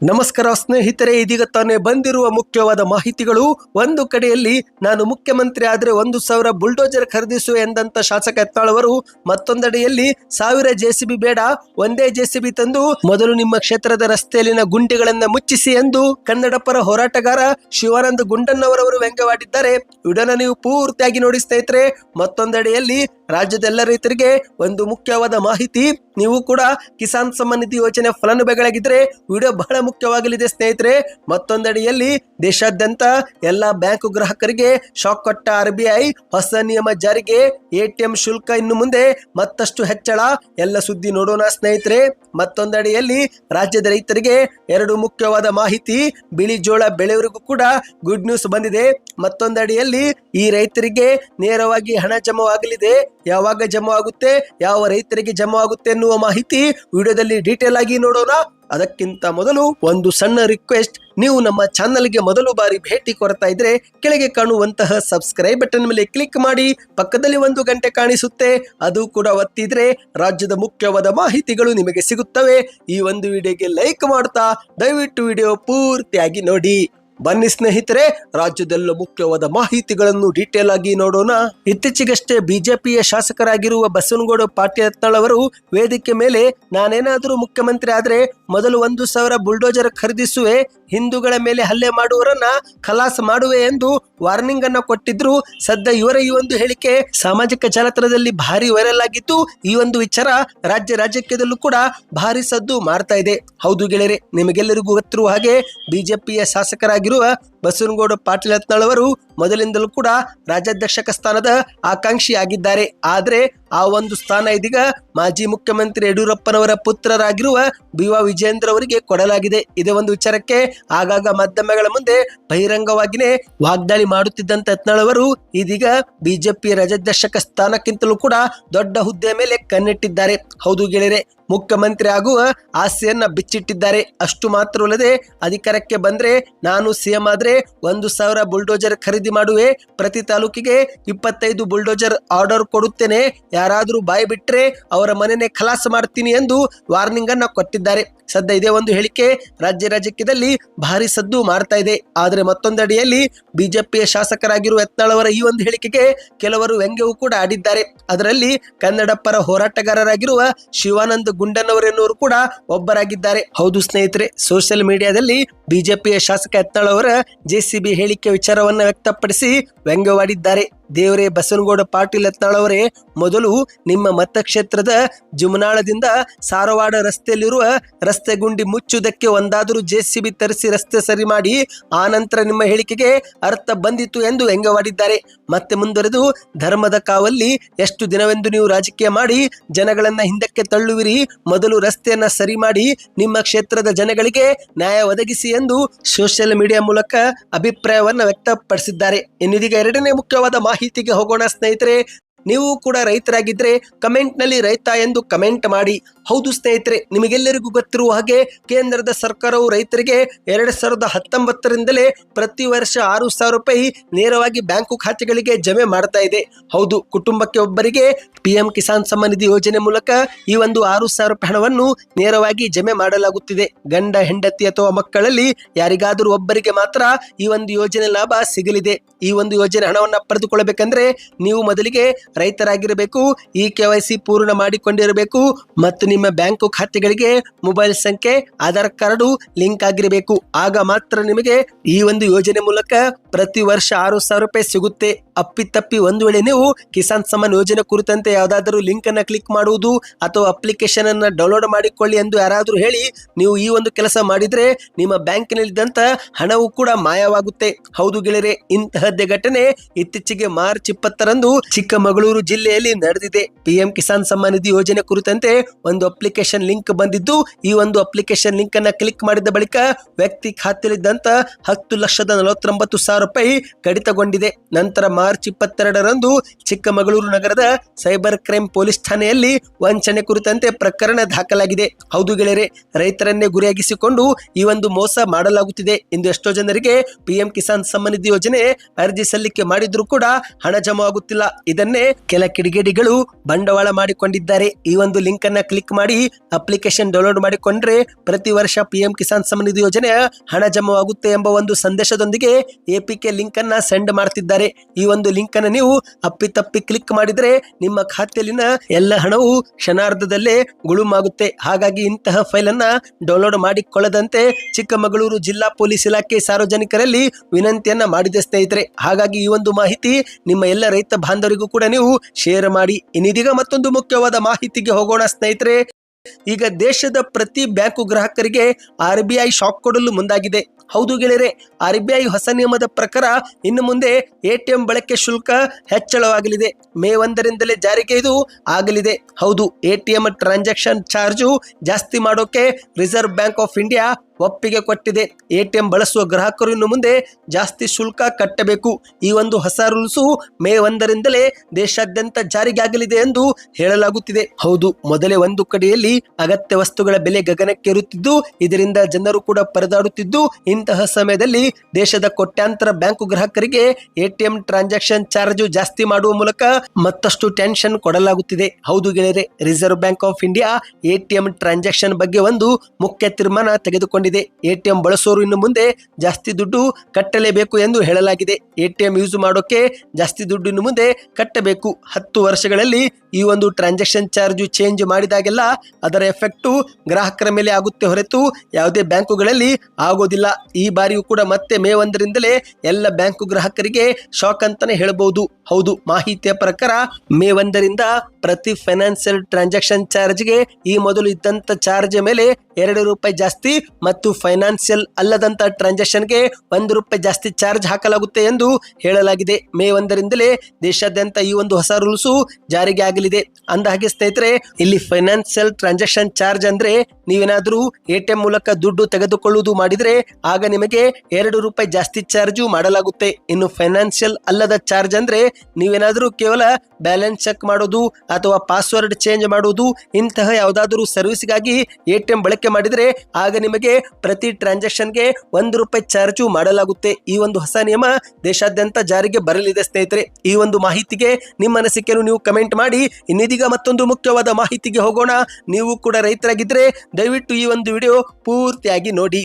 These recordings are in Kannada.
ನಮಸ್ಕಾರ ಸ್ನೇಹಿತರೆ, ಇದೀಗ ತಾನೇ ಬಂದಿರುವ ಮುಖ್ಯವಾದ ಮಾಹಿತಿಗಳು. ಒಂದು ಕಡೆಯಲ್ಲಿ ನಾನು ಮುಖ್ಯಮಂತ್ರಿ ಆದ್ರೆ ಒಂದು ಸಾವಿರ ಬುಲ್ಡೋಜರ್ ಖರೀದಿಸು ಎಂದಂತ ಶಾಸಕ ಎತ್ತಾಳವರು, ಮತ್ತೊಂದೆಡೆಯಲ್ಲಿ ಸಾವಿರ ಜೆಸಿಬಿ ಬೇಡ, ಒಂದೇ ಜೆಸಿಬಿ ತಂದು ಮೊದಲು ನಿಮ್ಮ ಕ್ಷೇತ್ರದ ರಸ್ತೆಯಲ್ಲಿನ ಗುಂಡಿಗಳನ್ನ ಮುಚ್ಚಿಸಿ ಎಂದು ಕನ್ನಡ ಪರ ಹೋರಾಟಗಾರ ಶಿವಾನಂದ ಗುಂಡನ್ನವರವರು ವ್ಯಂಗ್ಯವಾಡಿದ್ದಾರೆ. ವಿಡನ ನೀವು ಪೂರ್ತಿಯಾಗಿ ನೋಡಿ ಸ್ನೇಹಿತರೆ, ಮತ್ತೊಂದೆಡೆಯಲ್ಲಿ ರಾಜ್ಯದ ಎಲ್ಲ ರೈತರಿಗೆ ಒಂದು ಮುಖ್ಯವಾದ ಮಾಹಿತಿ. ನೀವು ಕೂಡ ಕಿಸಾನ್ ಸಮ್ಮಾನ್ ನಿಧಿ ಯೋಜನೆ ಫಲಾನುಭವಿಗಳಾಗಿದ್ರೆ ವಿಡಿಯೋ ಬಹಳ ಮುಖ್ಯವಾಗಲಿದೆ ಸ್ನೇಹಿತರೆ. ಮತ್ತೊಂದಡಿಯಲ್ಲಿ ದೇಶಾದ್ಯಂತ ಎಲ್ಲ ಬ್ಯಾಂಕ್ ಗ್ರಾಹಕರಿಗೆ ಶಾಕ್ ಕೊಟ್ಟ ಆರ್ ಹೊಸ ನಿಯಮ ಜಾರಿಗೆ. ಎಟಿಎಂ ಶುಲ್ಕ ಇನ್ನು ಮುಂದೆ ಮತ್ತಷ್ಟು ಹೆಚ್ಚಳ. ಎಲ್ಲ ಸುದ್ದಿ ನೋಡೋಣ ಸ್ನೇಹಿತರೆ. ಮತ್ತೊಂದಡಿಯಲ್ಲಿ ರಾಜ್ಯದ ರೈತರಿಗೆ ಎರಡು ಮುಖ್ಯವಾದ ಮಾಹಿತಿ. ಬಿಳಿ ಜೋಳ ಬೆಳೆಯವರಿಗೂ ಕೂಡ ಗುಡ್ ನ್ಯೂಸ್ ಬಂದಿದೆ. ಮತ್ತೊಂದಡಿಯಲ್ಲಿ ಈ ರೈತರಿಗೆ ನೇರವಾಗಿ ಹಣ ಜಮವಾಗಲಿದೆ. ಯಾವಾಗ ಜಮಾ ಆಗುತ್ತೆ ಯಾವ ರೈತರಿಗೆ ಜಮಾ ಆಗುತ್ತೆ ಎನ್ನುವ ಮಾಹಿತಿ ವಿಡಿಯೋದಲ್ಲಿ ಡೀಟೇಲ್ ಆಗಿ ನೋಡೋಣ. ಅದಕ್ಕಿಂತ ಮೊದಲು ಒಂದು ಸಣ್ಣ ರಿಕ್ವೆಸ್ಟ್ ನೀವು ನಮ್ಮ ಚಾನಲ್ಗೆ ಮೊದಲು ಬಾರಿ ಭೇಟಿ ಕೊಡ್ತಾ ಇದ್ರೆ ಕೆಳಗೆ ಕಾಣುವಂತಹ ಸಬ್ಸ್ಕ್ರೈಬ್ ಬಟನ್ ಮೇಲೆ ಕ್ಲಿಕ್ ಮಾಡಿ, ಪಕ್ಕದಲ್ಲಿ ಒಂದು ಗಂಟೆ ಕಾಣಿಸುತ್ತೆ, ಅದು ಕೂಡ ಒತ್ತಿದ್ರೆ ರಾಜ್ಯದ ಮುಖ್ಯವಾದ ಮಾಹಿತಿಗಳು ನಿಮಗೆ ಸಿಗುತ್ತವೆ. ಈ ಒಂದು ವಿಡಿಯೋಗೆ ಲೈಕ್ ಮಾಡ್ತಾ, ದಯವಿಟ್ಟು ವಿಡಿಯೋ ಪೂರ್ತಿಯಾಗಿ ನೋಡಿ. ಬನ್ನಿ ಸ್ನೇಹಿತರೆ, ರಾಜ್ಯದಲ್ಲೂ ಮುಖ್ಯವಾದ ಮಾಹಿತಿಗಳನ್ನು ಡೀಟೇಲ್ ಆಗಿ ನೋಡೋಣ. ಇತ್ತೀಚೆಗಷ್ಟೇ ಬಿಜೆಪಿಯ ಶಾಸಕರಾಗಿರುವ ಬಸವನಗೌಡ ಪಾಟೀಲ್ ಅವರು ವೇದಿಕೆ ಮೇಲೆ, ನಾನೇನಾದರೂ ಮುಖ್ಯಮಂತ್ರಿ ಆದ್ರೆ ಮೊದಲು ಒಂದು ಸಾವಿರ ಬುಲ್ಡೋಜರ್ ಖರೀದಿಸುವೆ, ಹಿಂದೂಗಳ ಮೇಲೆ ಹಲ್ಲೆ ಮಾಡುವವರನ್ನ ಖಲಾಸ್ ಮಾಡುವೆ ಎಂದು ವಾರ್ನಿಂಗ್ ಅನ್ನ ಕೊಟ್ಟಿದ್ರು. ಸದ್ಯ ಇವರ ಈ ಒಂದು ಹೇಳಿಕೆ ಸಾಮಾಜಿಕ ಜಾಲತಾಣದಲ್ಲಿ ಭಾರಿ ವೈರಲ್ ಆಗಿತ್ತು ಈ ಒಂದು ವಿಚಾರ ರಾಜ್ಯ ರಾಜಕೀಯದಲ್ಲೂ ಕೂಡ ಭಾರಿ ಸದ್ದು ಮಾಡ್ತಾ ಇದೆ. ಹೌದು ಗೆಳೆಯರೆ, ನಿಮಗೆಲ್ಲರಿಗೂ ಗೊತ್ತಿರುವ ಹಾಗೆ ಬಿಜೆಪಿಯ ಶಾಸಕರಾಗಿರುವ ಬಸವನಗೌಡ ಪಾಟೀಲ್ ಯತ್ನಾಳ್ ಅವರು ಮೊದಲಿಂದಲೂ ಕೂಡ ರಾಜ್ಯಾಧ್ಯಕ್ಷಕ ಸ್ಥಾನದ ಆಕಾಂಕ್ಷಿಯಾಗಿದ್ದಾರೆ. ಆದರೆ ಆ ಒಂದು ಸ್ಥಾನ ಇದೀಗ ಮಾಜಿ ಮುಖ್ಯಮಂತ್ರಿ ಯಡಿಯೂರಪ್ಪನವರ ಪುತ್ರರಾಗಿರುವ ಬಿ ವಿಜೇಂದ್ರ ಅವರಿಗೆ ಕೊಡಲಾಗಿದೆ. ಇದೇ ಒಂದು ವಿಚಾರಕ್ಕೆ ಆಗಾಗ ಮಾಧ್ಯಮಗಳ ಮುಂದೆ ಬಹಿರಂಗವಾಗಿಯೇ ವಾಗ್ದಾಳಿ ಮಾಡುತ್ತಿದ್ದಂತ ಯತ್ನಾಳ್ ಅವರು ಇದೀಗ ಬಿಜೆಪಿ ರಾಜ್ಯಾಧ್ಯಕ್ಷಕ ಸ್ಥಾನಕ್ಕಿಂತಲೂ ಕೂಡ ದೊಡ್ಡ ಹುದ್ದೆ ಮೇಲೆ ಕಣ್ಣಿಟ್ಟಿದ್ದಾರೆ. ಹೌದು ಗೆಳೆಯರೆ ಮುಖ್ಯಮಂತ್ರಿ ಆಗುವ ಆಸೆಯನ್ನ ಬಿಚ್ಚಿಟ್ಟಿದ್ದಾರೆ. ಅಷ್ಟು ಮಾತ್ರವಲ್ಲದೆ ಅಧಿಕಾರಕ್ಕೆ ಬಂದ್ರೆ ನಾನು ಸಿಎಂ ಆದ್ರೆ ಒಂದು ಸಾವಿರ ಬುಲ್ಡೋಜರ್ ಖರೀದಿ ಮಾಡುವೆ. ಪ್ರತಿ ತಾಲೂಕಿಗೆ ಇಪ್ಪತ್ತೈದು ಬುಲ್ಡೋಜರ್ ಆರ್ಡರ್ ಕೊಡುತ್ತೇನೆ. ಯಾರಾದರೂ ಬಾಯಿ ಬಿಟ್ರೆ ಅವರ ಮನೆನೇ ಖಲಾಸ ಮಾಡ್ತೀನಿ ಎಂದು ವಾರ್ನಿಂಗ್ ಅನ್ನ ಕೊಟ್ಟಿದ್ದಾರೆ. ಸದ್ಯ ಇದೇ ಒಂದು ಹೇಳಿಕೆ. ರಾಜ್ಯ ರಾಜಕೀಯದಲ್ಲಿ ಭಾರಿ ಸದ್ದು ಮಾಡ್ತಾ ಇದೆ. ಆದರೆ ಮತ್ತೊಂದಡಿಯಲ್ಲಿ ಬಿಜೆಪಿಯ ಶಾಸಕರಾಗಿರುವ ಯತ್ನಾಳವರ ಈ ಒಂದು ಹೇಳಿಕೆಗೆ ಕೆಲವರು ವ್ಯಂಗ್ಯವೂ ಕೂಡ ಆಡಿದ್ದಾರೆ. ಅದರಲ್ಲಿ ಕನ್ನಡ ಪರ ಹೋರಾಟಗಾರರಾಗಿರುವ ಶಿವಾನಂದ ಗುಂಡನ್ನವರೆನ್ನುವರು ಕೂಡ ಒಬ್ಬರಾಗಿದ್ದಾರೆ. ಹೌದು ಸ್ನೇಹಿತರೆ ಸೋಷಿಯಲ್ ಮೀಡಿಯಾದಲ್ಲಿ ಬಿಜೆಪಿಯ ಶಾಸಕ ಎತ್ತಾಳ ಅವರ ಜೆಸಿಬಿ ಹೇಳಿಕೆ ವಿಚಾರವನ್ನ ವ್ಯಕ್ತಪಡಿಸಿ ವ್ಯಂಗ್ಯವಾಡಿದ್ದಾರೆ. ದೇವರೇ, ಬಸವನಗೌಡ ಪಾಟೀಲ್ ಯತ್ನಾಳ್ ಅವರೇ ಮೊದಲು ನಿಮ್ಮ ಮತಕ್ಷೇತ್ರದ ಜುಮನಾಳದಿಂದ ಸಾರವಾಡ ರಸ್ತೆಯಲ್ಲಿರುವ ರಸ್ತೆ ಗುಂಡಿ ಮುಚ್ಚುವುದಕ್ಕೆ ಒಂದಾದರೂ ಜೆಸಿಬಿ ತರಿಸಿ ರಸ್ತೆ ಸರಿ ಮಾಡಿ ಆ ನಂತರ ನಿಮ್ಮ ಹೇಳಿಕೆಗೆ ಅರ್ಥ ಬಂದಿತು ಎಂದು ವ್ಯಂಗ್ಯವಾಡಿದ್ದಾರೆ. ಮತ್ತೆ ಮುಂದುವರೆದು, ಧರ್ಮದ ಕಾವಲ್ಲಿ ಎಷ್ಟು ದಿನವೆಂದು ನೀವು ರಾಜಕೀಯ ಮಾಡಿ, ಜನಗಳನ್ನ ಹಿಂದಕ್ಕೆ ತಳ್ಳುವಿರಿ, ಮೊದಲು ರಸ್ತೆಯನ್ನ ಸರಿ ಮಾಡಿ, ನಿಮ್ಮ ಕ್ಷೇತ್ರದ ಜನಗಳಿಗೆ ನ್ಯಾಯ ಒದಗಿಸಿ ಎಂದು ಸೋಷಿಯಲ್ ಮೀಡಿಯಾ ಮೂಲಕ ಅಭಿಪ್ರಾಯವನ್ನು ವ್ಯಕ್ತಪಡಿಸಿದ್ದಾರೆ. ಇನ್ನಿದೀಗ ಎರಡನೇ ಮುಖ್ಯವಾದ ಮಾಹಿತಿಗೆ ಹೋಗೋಣ ಸ್ನೇಹಿತರೆ. ನೀವು ಕೂಡ ರೈತರಾಗಿದ್ರೆ ಕಮೆಂಟ್ನಲ್ಲಿ ರೈತ ಎಂದು ಕಮೆಂಟ್ ಮಾಡಿ. ಹೌದು ಸ್ನೇಹಿತರೆ, ನಿಮಗೆಲ್ಲರಿಗೂ ಗೊತ್ತಿರುವ ಹಾಗೆ ಕೇಂದ್ರದ ಸರ್ಕಾರವು ರೈತರಿಗೆ ಎರಡ್ ಸಾವಿರದ ಹತ್ತೊಂಬತ್ತರಿಂದಲೇ ಪ್ರತಿ ವರ್ಷ ಆರು ಸಾವಿರ ರೂಪಾಯಿ ನೇರವಾಗಿ ಬ್ಯಾಂಕು ಖಾತೆಗಳಿಗೆ ಜಮೆ ಮಾಡ್ತಾ ಇದೆ. ಹೌದು, ಕುಟುಂಬಕ್ಕೆ ಒಬ್ಬರಿಗೆ ಪಿಎಂ ಕಿಸಾನ್ ಸಮ್ಮಾನ್ ನಿಧಿ ಯೋಜನೆ ಮೂಲಕ ಈ ಒಂದು ಆರು ಸಾವಿರ ರೂಪಾಯಿ ಹಣವನ್ನು ನೇರವಾಗಿ ಜಮೆ ಮಾಡಲಾಗುತ್ತಿದೆ. ಗಂಡ, ಹೆಂಡತಿ ಅಥವಾ ಮಕ್ಕಳಲ್ಲಿ ಯಾರಿಗಾದರೂ ಒಬ್ಬರಿಗೆ ಮಾತ್ರ ಈ ಒಂದು ಯೋಜನೆ ಲಾಭ ಸಿಗಲಿದೆ. ಈ ಒಂದು ಯೋಜನೆ ಹಣವನ್ನು ಪಡೆದುಕೊಳ್ಳಬೇಕಂದ್ರೆ ನೀವು ಮೊದಲಿಗೆ ರೈತರಾಗಿರಬೇಕು, ಈ ಕೆ ವೈ ಸಿ ಪೂರ್ಣ ಮಾಡಿಕೊಂಡಿರಬೇಕು ಮತ್ತು ನಿಮ್ಮ ಬ್ಯಾಂಕು ಖಾತೆಗಳಿಗೆ ಮೊಬೈಲ್ ಸಂಖ್ಯೆ, ಆಧಾರ್ ಕಾರ್ಡು ಲಿಂಕ್ ಆಗಿರಬೇಕು. ಆಗ ಮಾತ್ರ ನಿಮಗೆ ಈ ಒಂದು ಯೋಜನೆ ಮೂಲಕ ಪ್ರತಿ ವರ್ಷ ಆರು ಸಾವಿರ ರೂಪಾಯಿ ಸಿಗುತ್ತೆ. ಅಪ್ಪಿತಪ್ಪಿ ಒಂದು ವೇಳೆ ನೀವು ಕಿಸಾನ್ ಸಮ್ಮಾನ್ ಯೋಜನೆ ಕುರಿತಂತೆ ಯಾವುದಾದರೂ ಲಿಂಕ್ ಅನ್ನ ಕ್ಲಿಕ್ ಮಾಡುವುದು ಅಥವಾ ಅಪ್ಲಿಕೇಶನ್ ಅನ್ನ ಡೌನ್ಲೋಡ್ ಮಾಡಿಕೊಳ್ಳಿ ಎಂದು ಯಾರಾದರೂ ಹೇಳಿ ನೀವು ಈ ಒಂದು ಕೆಲಸ ಮಾಡಿದ್ರೆ ನಿಮ್ಮ ಬ್ಯಾಂಕಿನಲ್ಲಿದ್ದಂತ ಹಣವು ಕೂಡ ಮಾಯವಾಗುತ್ತೆ. ಹೌದು ಗೆಳೆಯರೆ, ಇಂತಹದ್ದೇ ಘಟನೆ ಇತ್ತೀಚೆಗೆ ಮಾರ್ಚ್ ಇಪ್ಪತ್ತರಂದು ಚಿಕ್ಕಮಗಳೂರು ಜಿಲ್ಲೆಯಲ್ಲಿ ನಡೆದಿದೆ. ಪಿಎಂ ಕಿಸಾನ್ ಸಮ್ಮಾನ್ ನಿಧಿ ಯೋಜನೆ ಕುರಿತಂತೆ ಒಂದು ಅಪ್ಲಿಕೇಶನ್ ಲಿಂಕ್ ಬಂದಿದ್ದು, ಈ ಒಂದು ಅಪ್ಲಿಕೇಶನ್ ಲಿಂಕ್ ಅನ್ನು ಕ್ಲಿಕ್ ಮಾಡಿದ ಬಳಿಕ ವ್ಯಕ್ತಿ ಖಾತೆಯಲ್ಲಿದ್ದಂತ ಹತ್ತು ಲಕ್ಷದ ನಲವತ್ತೊಂಬತ್ತು ಸಾವಿರ ರೂಪಾಯಿ ಕಡಿತಗೊಂಡಿದೆ. ನಂತರ ಮಾರ್ಚ್ ಮಾರ್ಚ್ ಇಪ್ಪತ್ತೆರಡರಂದು ಚಿಕ್ಕಮಗಳೂರು ನಗರದ ಸೈಬರ್ ಕ್ರೈಮ್ ಪೊಲೀಸ್ ಠಾಣೆಯಲ್ಲಿ ವಂಚನೆ ಕುರಿತಂತೆ ಪ್ರಕರಣ ದಾಖಲಾಗಿದೆ. ಹೌದು ಗೆಳೆಯರೆ, ರೈತರನ್ನೇ ಗುರಿಯಾಗಿಸಿಕೊಂಡು ಈ ಒಂದು ಮೋಸ ಮಾಡಲಾಗುತ್ತಿದೆ. ಎಂದು ಎಷ್ಟೋ ಜನರಿಗೆ ಪಿಎಂ ಕಿಸಾನ್ ಸಮ್ಮಾನ್ ನಿಧಿ ಯೋಜನೆ ಅರ್ಜಿ ಸಲ್ಲಿಕೆ ಮಾಡಿದ್ರೂ ಕೂಡ ಹಣ ಜಮಾ ಆಗುತ್ತಿಲ್ಲ. ಇದನ್ನೇ ಕೆಲ ಕಿಡಿಗೇಡಿಗಳು ಬಂಡವಾಳ ಮಾಡಿಕೊಂಡಿದ್ದಾರೆ. ಈ ಒಂದು ಲಿಂಕ್ ಅನ್ನ ಕ್ಲಿಕ್ ಮಾಡಿ ಅಪ್ಲಿಕೇಶನ್ ಡೌನ್ಲೋಡ್ ಮಾಡಿಕೊಂಡ್ರೆ ಪ್ರತಿ ವರ್ಷ ಪಿಎಂ ಕಿಸಾನ್ ಸಮ್ಮಾನ್ ನಿಧಿ ಯೋಜನೆ ಹಣ ಜಮಾವಾಗುತ್ತೆ ಎಂಬ ಒಂದು ಸಂದೇಶದೊಂದಿಗೆ ಎಪಿಕೆ ಲಿಂಕ್ ಅನ್ನ ಸೆಂಡ್ ಮಾಡ್ತಿದ್ದಾರೆ. ಈ ಲಿಂಕ್ ಅನ್ನು ನೀವು ಅಪ್ಪಿತಪ್ಪಿ ಕ್ಲಿಕ್ ಮಾಡಿದರೆ ನಿಮ್ಮ ಖಾತೆಯಲ್ಲಿನ ಎಲ್ಲ ಹಣವು ಕ್ಷಣಾರ್ಧದಲ್ಲೇ ಗುಳುಮಾಗುತ್ತೆ. ಹಾಗಾಗಿ ಇಂತಹ ಫೈಲ್ ಅನ್ನ ಡೌನ್ಲೋಡ್ ಮಾಡಿಕೊಳ್ಳದಂತೆ ಚಿಕ್ಕಮಗಳೂರು ಜಿಲ್ಲಾ ಪೊಲೀಸ್ ಇಲಾಖೆ ಸಾರ್ವಜನಿಕರಲ್ಲಿ ವಿನಂತಿಯನ್ನ ಮಾಡಿದೆ ಸ್ನೇಹಿತರೆ. ಹಾಗಾಗಿ ಈ ಒಂದು ಮಾಹಿತಿ ನಿಮ್ಮ ಎಲ್ಲ ರೈತ ಬಾಂಧವರಿಗೂ ಕೂಡ ನೀವು ಶೇರ್ ಮಾಡಿ. ಇನ್ನಿದೀಗ ಮತ್ತೊಂದು ಮುಖ್ಯವಾದ ಮಾಹಿತಿಗೆ ಹೋಗೋಣ ಸ್ನೇಹಿತರೆ. ಈಗ ದೇಶದ ಪ್ರತಿ ಬ್ಯಾಂಕು ಗ್ರಾಹಕರಿಗೆ ಆರ್ ಬಿ ಐ ಶಾಕ್ ಕೊಡಲು ಮುಂದಾಗಿದೆ. ಹೌದು ಗೆಳೆಯರೆ, ಆರ್ ಬಿ ಹೊಸ ನಿಯಮದ ಪ್ರಕಾರ ಇನ್ನು ಮುಂದೆ ಎಟಿಎಂ ಬಳಕೆ ಶುಲ್ಕ ಹೆಚ್ಚಳವಾಗಲಿದೆ. ಮೇ ಒಂದರಿಂದಲೇ ಜಾರಿಗೆ ಇದು ಆಗಲಿದೆ. ಹೌದು ಎಟಿಎಂ ಟ್ರಾನ್ಸಾಕ್ಷನ್ ಚಾರ್ಜು ಜಾಸ್ತಿ ಮಾಡೋಕೆ ರಿಸರ್ವ್ ಬ್ಯಾಂಕ್ ಆಫ್ ಇಂಡಿಯಾ ಒಪ್ಪಿಗೆ ಕೊಟ್ಟಿದೆ. ಎಟಿಎಂ ಬಳಸುವ ಗ್ರಾಹಕರು ಇನ್ನು ಮುಂದೆ ಜಾಸ್ತಿ ಶುಲ್ಕ ಕಟ್ಟಬೇಕು. ಈ ಒಂದು ಹೊಸ ರೂಲ್ಸು ಮೇ ಒಂದರಿಂದಲೇ ದೇಶಾದ್ಯಂತ ಜಾರಿಗೆ ಆಗಲಿದೆ ಎಂದು ಹೇಳಲಾಗುತ್ತಿದೆ. ಹೌದು, ಮೊದಲೇ ಒಂದು ಕಡೆಯಲ್ಲಿ ಅಗತ್ಯ ವಸ್ತುಗಳ ಬೆಲೆ ಗಗನಕ್ಕೇರುತ್ತಿದ್ದು ಇದರಿಂದ ಜನರು ಕೂಡ ಪರದಾಡುತ್ತಿದ್ದು, ಇಂತಹ ಸಮಯದಲ್ಲಿ ದೇಶದ ಕೋಟ್ಯಾಂತರ ಬ್ಯಾಂಕು ಗ್ರಾಹಕರಿಗೆ ಎಟಿಎಂ ಟ್ರಾನ್ಸಾಕ್ಷನ್ ಚಾರ್ಜ್ ಜಾಸ್ತಿ ಮಾಡುವ ಮೂಲಕ ಮತ್ತಷ್ಟು ಟೆನ್ಷನ್ ಕೊಡಲಾಗುತ್ತಿದೆ. ಹೌದು ಗೆಳೆಯರೆ, reserve bank of India ATM transaction ಬಗ್ಗೆ ಒಂದು ಮುಖ್ಯ ತೀರ್ಮಾನ ತೆಗೆದುಕೊಂಡಿದೆ. ಎಟಿಎಂ ಬಳಸೋರು ಇನ್ನು ಮುಂದೆ ಜಾಸ್ತಿ ದುಡ್ಡು ಕಟ್ಟಲೇಬೇಕು ಎಂದು ಹೇಳಲಾಗಿದೆ. ಎಟಿಎಂ ಯೂಸ್ ಮಾಡೋಕೆ ಜಾಸ್ತಿ ದುಡ್ಡು ಇನ್ನು ಮುಂದೆ ಕಟ್ಟಬೇಕು. ಹತ್ತು ವರ್ಷಗಳಲ್ಲಿ ಈ ಒಂದು ಟ್ರಾನ್ಸಾಕ್ಷನ್ ಚಾರ್ಜ್ ಚೇಂಜ್ ಮಾಡಿದಾಗೆಲ್ಲ ಅದರ ಎಫೆಕ್ಟು ಗ್ರಾಹಕರ ಮೇಲೆ ಆಗುತ್ತೆ ಹೊರತು ಯಾವುದೇ ಬ್ಯಾಂಕುಗಳಲ್ಲಿ ಆಗೋದಿಲ್ಲ. ಈ ಬಾರಿಯೂ ಕೂಡ ಮತ್ತೆ ಮೇ ಒಂದರಿಂದಲೇ ಎಲ್ಲ ಬ್ಯಾಂಕು ಗ್ರಾಹಕರಿಗೆ ಶಾಕ್ ಅಂತಾನೆ ಹೇಳಬಹುದು ಹೌದು, ಮಾಹಿತಿಯ ಪ್ರಕಾರ ಮೇ ಒಂದರಿಂದ ಪ್ರತಿ ಫೈನಾನ್ಸಿಯಲ್ ಟ್ರಾನ್ಸಾಕ್ಷನ್ ಚಾರ್ಜ್ಗೆ ಈ ಮೊದಲು ಇದ್ದಂತ ಚಾರ್ಜ್ ಮೇಲೆ ಎರಡು ರೂಪಾಯಿ ಜಾಸ್ತಿ, ಮತ್ತು ಫೈನಾನ್ಷಿಯಲ್ ಅಲ್ಲದಂತ ಟ್ರಾನ್ಸಾಕ್ಷನ್ಗೆ ಒಂದು ರೂಪಾಯಿ ಜಾಸ್ತಿ ಚಾರ್ಜ್ ಹಾಕಲಾಗುತ್ತೆ ಎಂದು ಹೇಳಲಾಗಿದೆ. ಮೇ ಒಂದರಿಂದಲೇ ದೇಶಾದ್ಯಂತ ಈ ಒಂದು ಹೊಸ ರೂಲ್ಸು ಜಾರಿಗೆ ಆಗಲಿದೆ. ಅಂದಹಾಗೆ ಸ್ನೇಹಿತರೆ, ಇಲ್ಲಿ ಫೈನಾನ್ಷಿಯಲ್ ಟ್ರಾನ್ಸಾಕ್ಷನ್ ಚಾರ್ಜ್ ಅಂದ್ರೆ ನೀವೇನಾದ್ರೂ ಎಟಿಎಂ ಮೂಲಕ ದುಡ್ಡು ತೆಗೆದುಕೊಳ್ಳುವುದು ಮಾಡಿದ್ರೆ ಆಗ ನಿಮಗೆ ಎರಡು ರೂಪಾಯಿ ಜಾಸ್ತಿ ಚಾರ್ಜು ಮಾಡಲಾಗುತ್ತೆ. ಇನ್ನು ಫೈನಾನ್ಷಿಯಲ್ ಅಲ್ಲದ ಚಾರ್ಜ್ ಅಂದ್ರೆ ನೀವೇನಾದರೂ ಕೇವಲ ಬ್ಯಾಲೆನ್ಸ್ ಚೆಕ್ ಮಾಡೋದು ಅಥವಾ ಪಾಸ್ವರ್ಡ್ ಚೇಂಜ್ ಮಾಡುವುದು ಇಂತಹ ಯಾವುದಾದರೂ ಸರ್ವಿಸ್ಗಾಗಿ ಎಟಿಎಂ ಬಳಕೆ ಮಾಡಿದ್ರೆ ಆಗ ನಿಮಗೆ ಪ್ರತಿ ಟ್ರಾನ್ಸಾಕ್ಷನ್ಗೆ ಒಂದು ರೂಪಾಯಿ ಚಾರ್ಜು ಮಾಡಲಾಗುತ್ತೆ. ಈ ಒಂದು ಹೊಸ ನಿಯಮ ದೇಶಾದ್ಯಂತ ಜಾರಿಗೆ ಬರಲಿದೆ ಸ್ನೇಹಿತರೆ. ಈ ಒಂದು ಮಾಹಿತಿಗೆ ನಿಮ್ಮ ಅನಿಸಿಕೆಯನ್ನು ನೀವು ಕಮೆಂಟ್ ಮಾಡಿ. ಇನ್ನಿದೀಗ ಮತ್ತೊಂದು ಮುಖ್ಯವಾದ ಮಾಹಿತಿಗೆ ಹೋಗೋಣ. ನೀವು ಕೂಡ ರೈತರಾಗಿದ್ರೆ ದಯವಿಟ್ಟು ಈ ಒಂದು ವಿಡಿಯೋ ಪೂರ್ತಿಯಾಗಿ ನೋಡಿ.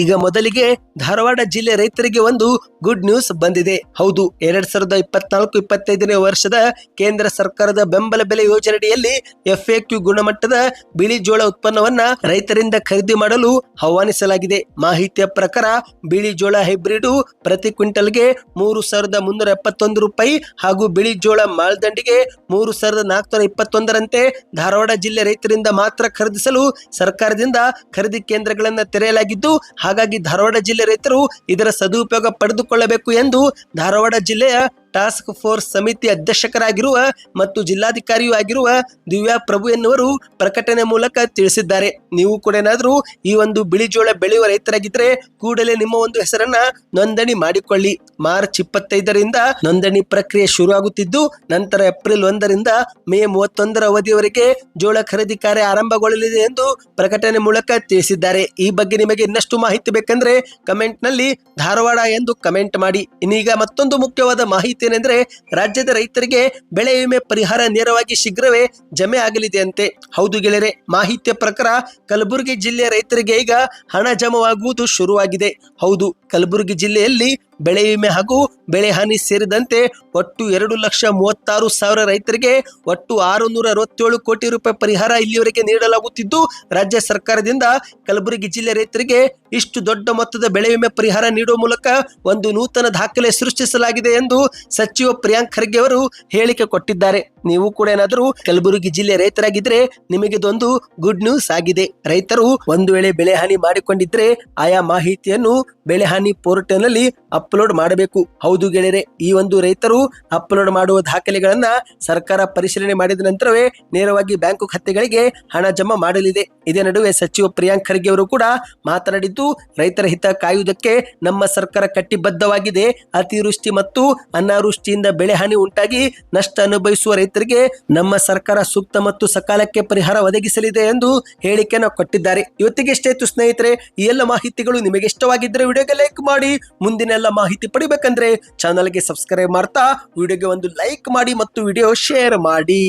ಈಗ ಮೊದಲಿಗೆ ಧಾರವಾಡ ಜಿಲ್ಲೆ ರೈತರಿಗೆ ಒಂದು ಗುಡ್ ನ್ಯೂಸ್ ಬಂದಿದೆ. ಹೌದು, ಎರಡ್ ಸಾವಿರದ ಇಪ್ಪತ್ನಾಲ್ಕು, ಇಪ್ಪತ್ತೈದನೇ ವರ್ಷದ ಕೇಂದ್ರ ಸರ್ಕಾರದ ಬೆಂಬಲ ಬೆಲೆ ಯೋಜನೆಯಡಿಯಲ್ಲಿ ಎಫ್ಎಕ್ಯೂ ಗುಣಮಟ್ಟದ ಬಿಳಿ ಜೋಳ ಉತ್ಪನ್ನವನ್ನ ರೈತರಿಂದ ಖರೀದಿ ಮಾಡಲು ಆಹ್ವಾನಿಸಲಾಗಿದೆ. ಮಾಹಿತಿಯ ಪ್ರಕಾರ ಬಿಳಿ ಜೋಳ ಹೈಬ್ರಿಡ್ ಪ್ರತಿ ಕ್ವಿಂಟಲ್ಗೆ ಮೂರು ಸಾವಿರದ ಮುನ್ನೂರ ಎಪ್ಪತ್ತೊಂದು ರೂಪಾಯಿ ಹಾಗೂ ಬಿಳಿ ಜೋಳ ಮಾಲ್ದಂಡಿಗೆ ಮೂರು ಸಾವಿರದ ನಾಲ್ಕುನೂರ ಇಪ್ಪತ್ತೊಂದರಂತೆ ಧಾರವಾಡ ಜಿಲ್ಲೆ ರೈತರಿಂದ ಮಾತ್ರ ಖರೀದಿಸಲು ಸರ್ಕಾರದಿಂದ ಖರೀದಿ ಕೇಂದ್ರಗಳನ್ನು ತೆರೆಯಲಾಗಿದ್ದು ಹಾಗಾಗಿ ಧಾರವಾಡ ಜಿಲ್ಲೆ ರೈತರು ಇದರ ಸದುಪಯೋಗ ಪಡೆದುಕೊಳ್ಳಬೇಕು ಎಂದು ಧಾರವಾಡ ಜಿಲ್ಲೆಯ ಟಾಸ್ಕ್ ಫೋರ್ಸ್ ಸಮಿತಿ ಅಧ್ಯಕ್ಷಕರಾಗಿರುವ ಮತ್ತು ಜಿಲ್ಲಾಧಿಕಾರಿಯೂ ಆಗಿರುವ ದಿವ್ಯಾ ಪ್ರಭು ಎನ್ನುವರು ಪ್ರಕಟಣೆ ಮೂಲಕ ತಿಳಿಸಿದ್ದಾರೆ. ನೀವು ಕೂಡ ಏನಾದರೂ ಈ ಒಂದು ಬಿಳಿ ಜೋಳ ಬೆಳೆಯುವ ರೈತರಾಗಿದ್ದರೆ ಕೂಡಲೇ ನಿಮ್ಮ ಒಂದು ಹೆಸರನ್ನ ನೋಂದಣಿ ಮಾಡಿಕೊಳ್ಳಿ. ಮಾರ್ಚ್ ಇಪ್ಪತ್ತೈದರಿಂದ ನೋಂದಣಿ ಪ್ರಕ್ರಿಯೆ ಶುರುವಾಗುತ್ತಿದ್ದು, ನಂತರ ಏಪ್ರಿಲ್ ಒಂದರಿಂದ ಮೇ ಮೂವತ್ತೊಂದರ ಅವಧಿಯವರೆಗೆ ಜೋಳ ಖರೀದಿ ಕಾರ್ಯ ಆರಂಭಗೊಳ್ಳಲಿದೆ ಎಂದು ಪ್ರಕಟಣೆ ಮೂಲಕ ತಿಳಿಸಿದ್ದಾರೆ. ಈ ಬಗ್ಗೆ ನಿಮಗೆ ಇನ್ನಷ್ಟು ಮಾಹಿತಿ ಬೇಕಂದ್ರೆ ಕಮೆಂಟ್ನಲ್ಲಿ ಧಾರವಾಡ ಎಂದು ಕಮೆಂಟ್ ಮಾಡಿ. ಇನ್ನೀಗ ಮತ್ತೊಂದು ಮುಖ್ಯವಾದ ಮಾಹಿತಿ ಏನೆಂದ್ರೆ ರಾಜ್ಯದ ರೈತರಿಗೆ ಬೆಳೆ ವಿಮೆ ಪರಿಹಾರ ನೇರವಾಗಿ ಶೀಘ್ರವೇ ಜಮೆ ಆಗಲಿದೆ ಅಂತೆ ಹೌದು ಗೆಳೆಯರೆ, ಮಾಹಿತಿಯ ಪ್ರಕಾರ ಕಲಬುರಗಿ ಜಿಲ್ಲೆಯ ರೈತರಿಗೆ ಈಗ ಹಣ ಜಮವಾಗುವುದು ಶುರುವಾಗಿದೆ. ಹೌದು, ಕಲಬುರಗಿ ಜಿಲ್ಲೆಯಲ್ಲಿ ಬೆಳೆ ವಿಮೆ ಹಾಗೂ ಬೆಳೆ ಹಾನಿ ಸೇರಿದಂತೆ ಒಟ್ಟು ಎರಡು ಲಕ್ಷ ಮೂವತ್ತಾರು ಸಾವಿರ ರೈತರಿಗೆ ಒಟ್ಟು ಆರು ನೂರ ಅರವತ್ತೇಳು ಕೋಟಿ ರೂಪಾಯಿ ಪರಿಹಾರ ಇಲ್ಲಿವರೆಗೆ ನೀಡಲಾಗುತ್ತಿದ್ದು, ರಾಜ್ಯ ಸರ್ಕಾರದಿಂದ ಕಲಬುರಗಿ ಜಿಲ್ಲೆ ರೈತರಿಗೆ ಇಷ್ಟು ದೊಡ್ಡ ಮೊತ್ತದ ಬೆಳೆ ವಿಮೆ ಪರಿಹಾರ ನೀಡುವ ಮೂಲಕ ಒಂದು ನೂತನ ದಾಖಲೆ ಸೃಷ್ಟಿಸಲಾಗಿದೆ ಎಂದು ಸಚಿವ ಪ್ರಿಯಾಂಕ್ ಖರ್ಗೆ ಅವರು ಹೇಳಿಕೆ ಕೊಟ್ಟಿದ್ದಾರೆ. ನೀವು ಕೂಡ ಏನಾದರೂ ಕಲಬುರಗಿ ಜಿಲ್ಲೆ ರೈತರಾಗಿದ್ರೆ ನಿಮಗೆ ಇದೊಂದು ಗುಡ್ ನ್ಯೂಸ್ ಆಗಿದೆ. ರೈತರು ಒಂದು ವೇಳೆ ಬೆಳೆ ಹಾನಿ ಮಾಡಿಕೊಂಡಿದ್ರೆ ಆಯಾ ಮಾಹಿತಿಯನ್ನು ಬೆಳೆ ಹಾನಿ ಪೋರ್ಟಲ್ನಲ್ಲಿ ಅಪ್ಲೋಡ್ ಮಾಡಬೇಕು. ಹೌದು ಗೆಳೆಯರೆ, ಈ ಒಂದು ರೈತರು ಅಪ್ಲೋಡ್ ಮಾಡುವ ದಾಖಲೆಗಳನ್ನ ಸರ್ಕಾರ ಪರಿಶೀಲನೆ ಮಾಡಿದ ನಂತರವೇ ನೇರವಾಗಿ ಬ್ಯಾಂಕು ಖಾತೆಗಳಿಗೆ ಹಣ ಜಮಾ ಮಾಡಲಿದೆ. ಇದೇ ನಡುವೆ ಸಚಿವ ಪ್ರಿಯಾಂಕ್ ಖರ್ಗೆ ಅವರು ಕೂಡ ಮಾತನಾಡಿದ್ದು, ರೈತರ ಹಿತ ಕಾಯುವುದಕ್ಕೆ ನಮ್ಮ ಸರ್ಕಾರ ಕಟ್ಟಿಬದ್ಧವಾಗಿದೆ. ಅತಿವೃಷ್ಟಿ ಮತ್ತು ಅನಾವೃಷ್ಟಿಯಿಂದ ಬೆಳೆ ಹಾನಿ ಉಂಟಾಗಿ ನಷ್ಟ ಅನುಭವಿಸುವ ರೈತರಿಗೆ ನಮ್ಮ ಸರ್ಕಾರ ಸೂಕ್ತ ಮತ್ತು ಸಕಾಲಕ್ಕೆ ಪರಿಹಾರ ಒದಗಿಸಲಿದೆ ಎಂದು ಹೇಳಿಕೆಯನ್ನು ಕೊಟ್ಟಿದ್ದಾರೆ. ಇವತ್ತಿಗೆ ಸ್ನೇಹಿತರೆ, ಈ ಎಲ್ಲ ಮಾಹಿತಿಗಳು ನಿಮಗೆ ಇಷ್ಟವಾಗಿದ್ದರೆ ವಿಡಿಯೋಗೆ ಲೈಕ್ ಮಾಡಿ, ಮುಂದಿನ ಎಲ್ಲ ಮಾಹಿತಿ ಪಡಿಬೇಕಂದ್ರೆ ಚಾನಲ್ಗೆ ಸಬ್ಸ್ಕ್ರೈಬ್ ಮಾಡ್ತಾ ವಿಡಿಯೋಗೆ ಒಂದು ಲೈಕ್ ಮಾಡಿ ಮತ್ತು ವಿಡಿಯೋ ಶೇರ್ ಮಾಡಿ.